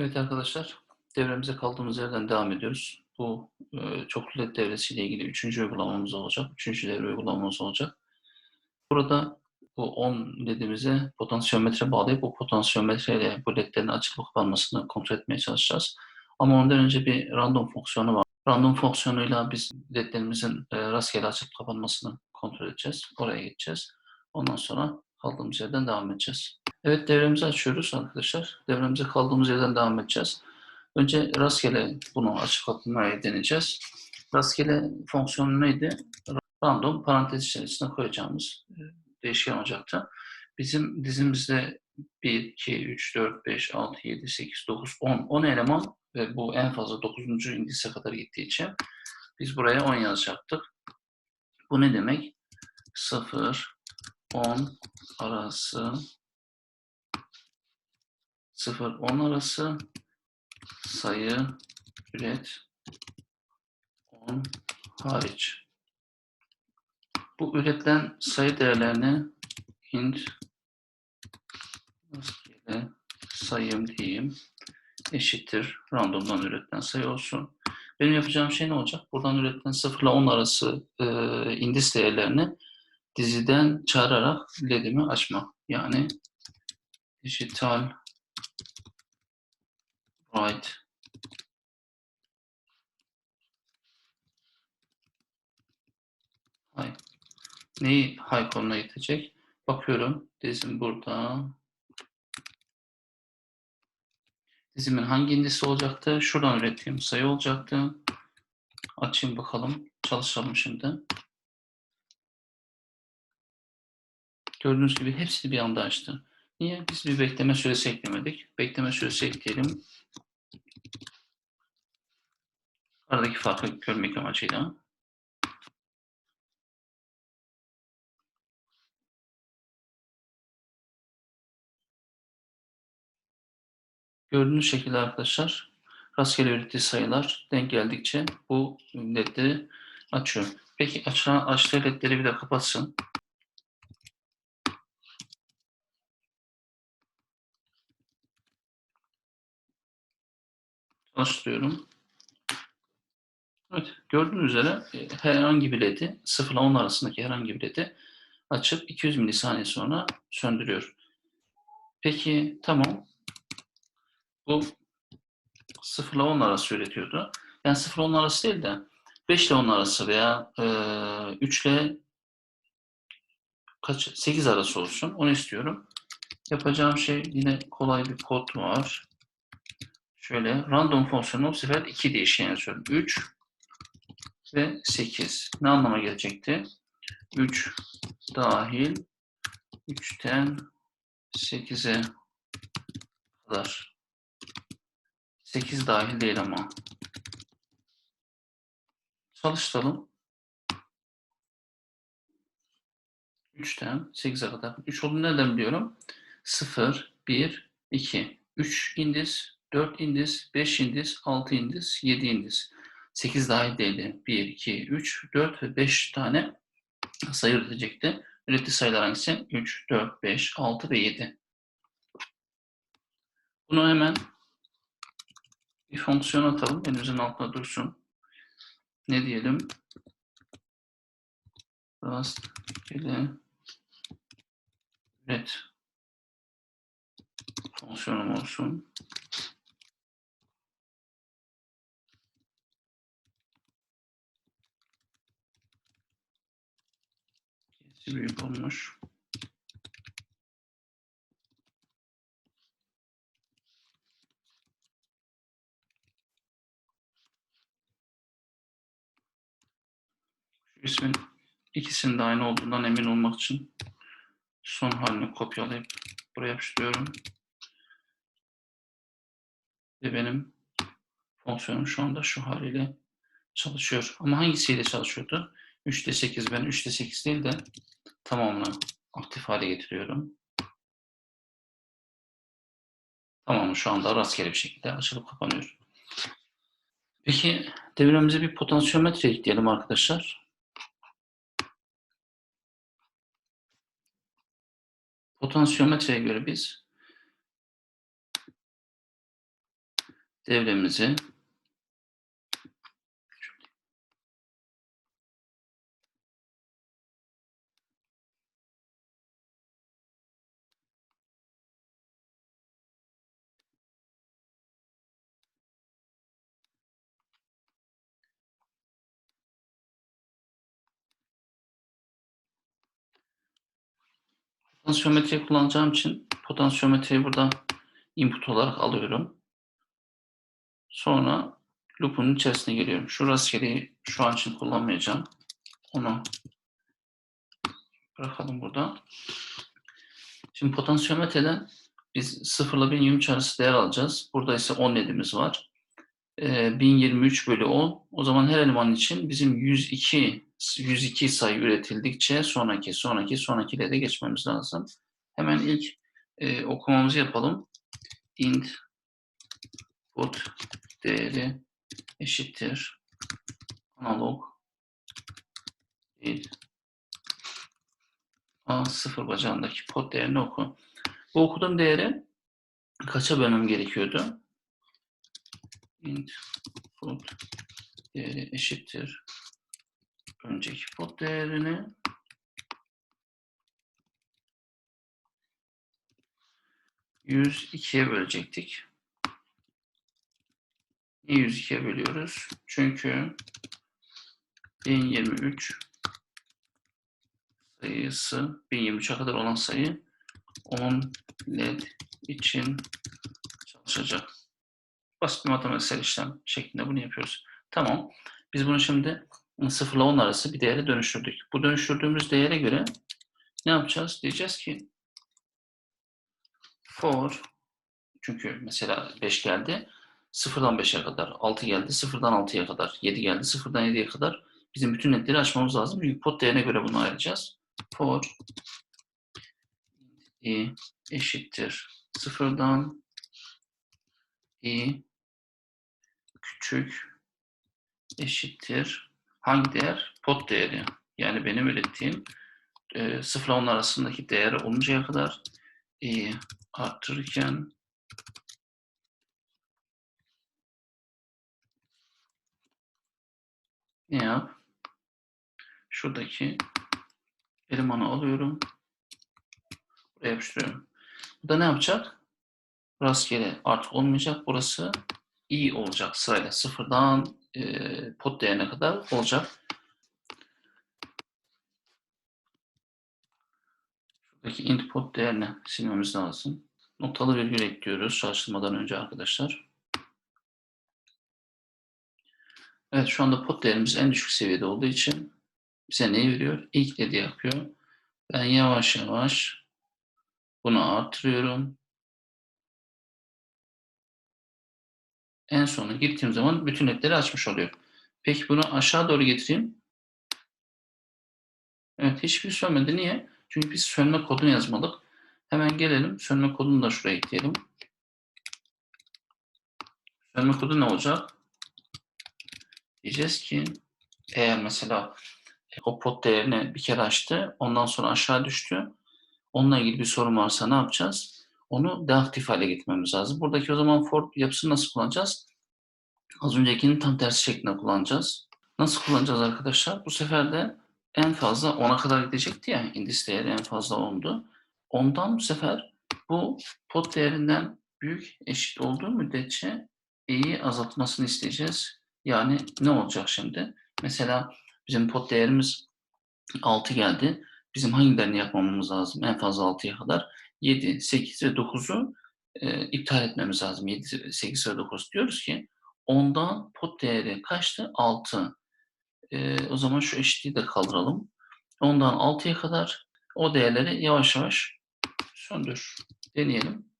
Evet arkadaşlar, devremize kaldığımız yerden devam ediyoruz. Bu e, çoklu led devresiyle ilgili üçüncü uygulamamız olacak. Üçüncü devre uygulamamız olacak. Burada bu 10 ledimize potansiyometre bağlayıp o potansiyometreyle bu ledlerin açılıp kapanmasını kontrol etmeye çalışacağız. Ama ondan önce bir random fonksiyonu var. Random fonksiyonuyla biz ledlerimizin e, rastgele açılıp kapanmasını kontrol edeceğiz. Oraya geçeceğiz. Ondan sonra kaldığımız yerden devam edeceğiz. Evet devremizi açıyoruz arkadaşlar. Devremize kaldığımız yerden devam edeceğiz. Önce rastgele bunu açıp kapatmayı deneyeceğiz. Rastgele fonksiyonu neydi? Random parantez içerisine koyacağımız e, değişken olacaktı. Bizim dizimizde 1, 2, 3, 4, 5, 6, 7, 8, 9, 10. 10 eleman ve bu en fazla 9. indise kadar gittiği için biz buraya 10 yazacaktık. Bu ne demek? 0, 10 arası 0-10 arası sayı üret 10 hariç. Bu üretilen sayı değerlerini int sayım diyeyim eşittir randomdan üretilen sayı olsun. Benim yapacağım şey ne olacak? Buradan üretilen 0 ile 10 arası e, indis değerlerini diziden çağırarak ledimi açmak. Yani dijital Right. Hay. Neyi high konuna gidecek? Bakıyorum. Dizim burada. Dizimin hangi indisi olacaktı? Şuradan ürettiğim sayı olacaktı. Açayım bakalım. Çalışalım şimdi. Gördüğünüz gibi hepsini bir anda açtı. Niye? Biz bir bekleme süresi eklemedik. Bekleme süresi ekleyelim. Aradaki farkı görmek amacıyla. Gördüğünüz şekilde arkadaşlar rastgele ürettiği sayılar denk geldikçe bu ledleri açıyor. Peki açılan açtığı ledleri bir de kapatsın. Çalıştırıyorum. Evet, gördüğünüz üzere e, herhangi bir ledi, 0 ile 10 arasındaki herhangi bir ledi açıp 200 milisaniye sonra söndürüyor. Peki tamam. Bu 0 ile 10 arası üretiyordu. Yani 0 ile 10 arası değil de 5 ile 10 arası veya e, 3 ile kaç 8 arası olsun. Onu istiyorum. Yapacağım şey yine kolay bir kod var. Şöyle random fonksiyonu bu sefer 2 değişken yazıyorum. 3 ve 8. Ne anlama gelecekti? 3 dahil 3'ten 8'e kadar. 8 dahil değil ama. Çalıştıralım. 3'ten 8'e kadar. 3 olduğunu nereden biliyorum? 0, 1, 2. 3 indis, 4 indis, 5 indis, 6 indis, 7 indis. 8 dahil değildi. 1, 2, 3, 4 ve 5 tane sayı üretecekti. Ürettiği sayılar hangisi? 3, 4, 5, 6 ve 7. Bunu hemen bir fonksiyon atalım. Elimizin altında dursun. Ne diyelim? Rastgele üret fonksiyonum olsun. Büyük olmuş. Şu ismin ikisinin de aynı olduğundan emin olmak için son halini kopyalayıp buraya yapıştırıyorum. Ve benim fonksiyonum şu anda şu haliyle çalışıyor. Ama hangisiyle çalışıyordu? 3'te 8 ben 3'te 8 değil de tamamını aktif hale getiriyorum. Tamamı şu anda rastgele bir şekilde açılıp kapanıyor. Peki devremize bir potansiyometre ekleyelim arkadaşlar. Potansiyometreye göre biz devremizi potansiyometreyi kullanacağım için potansiyometreyi burada input olarak alıyorum. Sonra loop'un içerisine giriyorum. Şu rastgeleyi şu an için kullanmayacağım. Onu bırakalım burada. Şimdi potansiyometreden biz 0 ile 1023 arası değer alacağız. Burada ise 10 nedimiz var. Ee, 1023 bölü 10. O zaman her eleman için bizim 102 102 sayı üretildikçe sonraki, sonraki, sonrakilere geçmemiz lazım. Hemen ilk e, okumamızı yapalım. int put değeri eşittir analog değil A0 bacağındaki pot değerini oku. Bu okuduğum değeri kaça bölmem gerekiyordu? int put değeri eşittir önceki pot değerini yüz ikiye bölecektik. Niye 102'ye bölüyoruz? Çünkü 1023 sayısı 1023'e kadar olan sayı 10 led için çalışacak. Basit bir matematiksel işlem şeklinde bunu yapıyoruz. Tamam. Biz bunu şimdi 0 ile 10 arası bir değere dönüştürdük. Bu dönüştürdüğümüz değere göre ne yapacağız? Diyeceğiz ki for çünkü mesela 5 geldi. 0'dan 5'e kadar, 6 geldi, 0'dan 6'ya kadar, 7 geldi, 0'dan 7'ye kadar bizim bütün netleri açmamız lazım. Çünkü pot değerine göre bunu ayıracağız. For i eşittir 0'dan i küçük eşittir hangi değer? Pot değeri. Yani benim ürettiğim e, 0 ile 10 arasındaki değer oluncaya kadar i arttırırken ne yap? Şuradaki elemanı alıyorum. Buraya yapıştırıyorum. Bu da ne yapacak? Rastgele artık olmayacak. Burası i olacak sırayla. Sıfırdan e, pot değerine kadar olacak. Şuradaki int pot değerini silmemiz lazım. Noktalı virgül ekliyoruz çalıştırmadan önce arkadaşlar. Evet şu anda pot değerimiz en düşük seviyede olduğu için bize neyi veriyor? İlk dedi yapıyor. Ben yavaş yavaş bunu artırıyorum. En sona gittiğim zaman bütün netleri açmış oluyor. Peki bunu aşağı doğru getireyim. Evet hiçbir sönmedi. Niye? Çünkü biz sönme kodunu yazmadık. Hemen gelelim. Sönme kodunu da şuraya ekleyelim. Sönme kodu ne olacak? Diyeceğiz ki eğer mesela o pot değerini bir kere açtı, ondan sonra aşağı düştü. Onunla ilgili bir sorun varsa ne yapacağız? Onu deaktif hale getirmemiz lazım. Buradaki o zaman for yapısını nasıl kullanacağız? Az öncekinin tam tersi şeklinde kullanacağız. Nasıl kullanacağız arkadaşlar? Bu sefer de en fazla 10'a kadar gidecekti ya. Indis değeri en fazla 10'du. Ondan bu sefer bu pot değerinden büyük eşit olduğu müddetçe e'yi azaltmasını isteyeceğiz. Yani ne olacak şimdi? Mesela bizim pot değerimiz 6 geldi. Bizim hangilerini yapmamız lazım? En fazla 6'ya kadar 7, 8 ve 9'u e, iptal etmemiz lazım. 7, 8 ve 9 diyoruz ki ondan pot değeri kaçtı? 6. E, o zaman şu eşitliği de kaldıralım. Ondan 6'ya kadar o değerleri yavaş yavaş söndür. Deneyelim.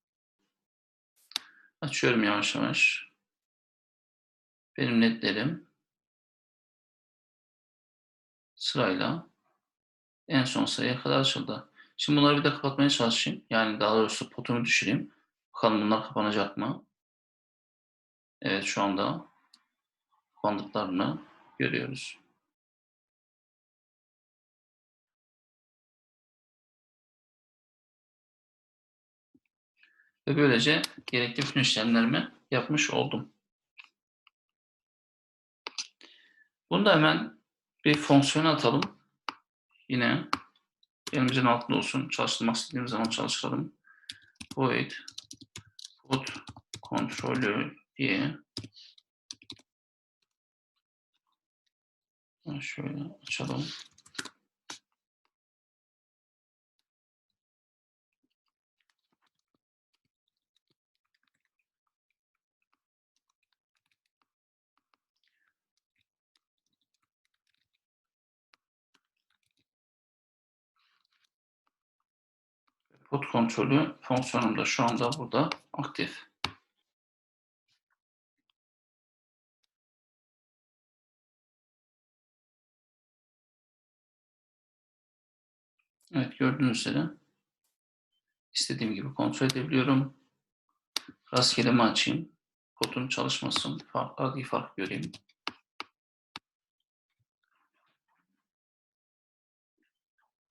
Açıyorum yavaş yavaş. Benim netlerim sırayla en son sayıya kadar açıldı. Şimdi bunları bir de kapatmaya çalışayım. Yani daha doğrusu potunu düşüreyim. Bakalım bunlar kapanacak mı? Evet şu anda kapandıklarını görüyoruz. Ve böylece gerekli bütün işlemlerimi yapmış oldum. Bunu da hemen bir fonksiyona atalım. Yine elimizin altında olsun. Çalıştırmak istediğimiz zaman çalıştıralım. Void put kontrolü diye şöyle açalım. Put kontrolü fonksiyonum da şu anda burada aktif. Evet gördüğünüz üzere istediğim gibi kontrol edebiliyorum. Rastgele mi açayım? Kodun çalışmasın. Fark, adli fark göreyim.